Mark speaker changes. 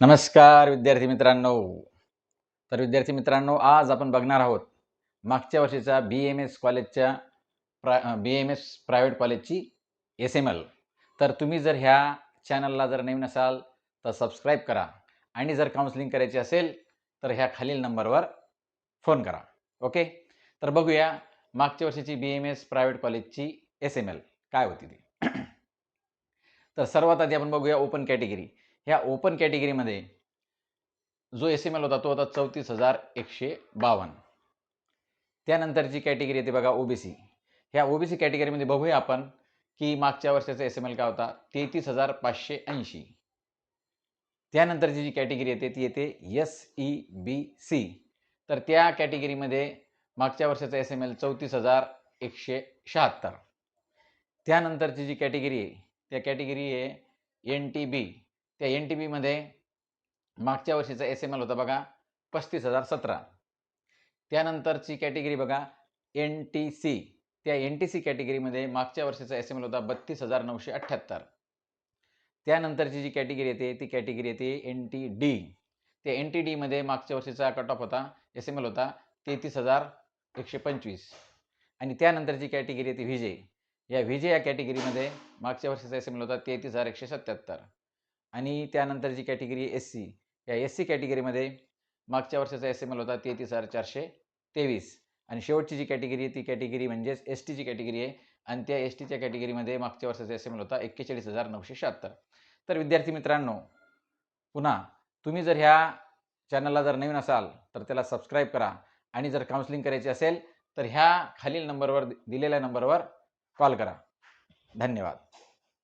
Speaker 1: नमस्कार विद्यार्थी मित्रांनो. तर विद्यार्थी मित्रांनो आज आपण बघणार आहोत मागच्या वर्षीचा बी एम एस कॉलेजच्या प्रा बी एम एस प्रायव्हेट कॉलेजची एस एम एल तर तुम्ही जर ह्या चॅनलला जर नवीन असाल तर सबस्क्राईब करा. आणि जर काउन्सिलिंग करायची असेल तर ह्या खालील नंबरवर फोन करा. ओके तर बघूया मागच्या वर्षीची बी एम एस प्रायव्हेट कॉलेजची एस एम एल काय होती ती? तर सर्वात आधी आपण बघूया ओपन कॅटेगरी ह्या ओपन कॅटेगरीमध्ये जो एस एम एल होता तो होता चौतीस हजार एकशे बावन्न. त्यानंतरची कॅटेगरी येते बघा ओबीसी ह्या ओबीसी कॅटेगरीमध्ये बघूया आपण की मागच्या वर्षाचा एस एम एल काय होता? तेहतीस हजार पाचशे ऐंशी. त्यानंतरची जी कॅटेगरी येते ती येते एस ई बी सी तर त्या कॅटेगरीमध्ये मागच्या वर्षाचा एस एम एल चौतीस हजार एकशे शहात्तर. त्यानंतरची जी कॅटेगरी आहे त्या कॅटेगरी आहे एन टी बी त्या एन टी बीमध्ये मागच्या वर्षीचा एस एम एल होता बघा पस्तीस हजार सतरा. त्यानंतरची कॅटेगरी बघा एन टी सी त्या एन टी सी कॅटेगरीमध्ये मागच्या वर्षीचा एस एम एल होता बत्तीस हजार नऊशे अठ्ठ्याहत्तर. त्यानंतरची जी कॅटेगरी येते ती कॅटेगरी येते एन टी डी त्या एन टी डीमध्ये मागच्या वर्षीचा कट ऑफ होता एस एम एल होता तेहतीस हजार एकशे पंचवीस. आणि त्यानंतरची कॅटेगरी येते व्हिजे या व्हिजे या कॅटेगरीमध्ये मागच्या वर्षीचा एस एम एल होता तेहतीस हजार एकशे सत्त्याहत्तर आणि त्यानंतरची कॅटेगरी एस सी या एस सी कॅटेगरीमध्ये मागच्या वर्षाचा एस एम एल होता तेहतीस हजार चारशे तेवीस. आणि शेवटची जी कॅटेगरी आहे ती कॅटेगरी म्हणजेच एस टीची कॅटेगरी आहे. आणि त्या एस टीच्या कॅटेगरीमध्ये मागच्या वर्षाचा एस एम एल होता एक्केचाळीस हजार नऊशे शहात्तर. तर विद्यार्थी मित्रांनो पुन्हा तुम्ही जर ह्या चॅनलला जर नवीन असाल तर त्याला सबस्क्राईब करा. आणि जर काउन्सिलिंग करायची असेल तर ह्या खालील नंबरवर दिलेल्या नंबरवर कॉल करा. धन्यवाद.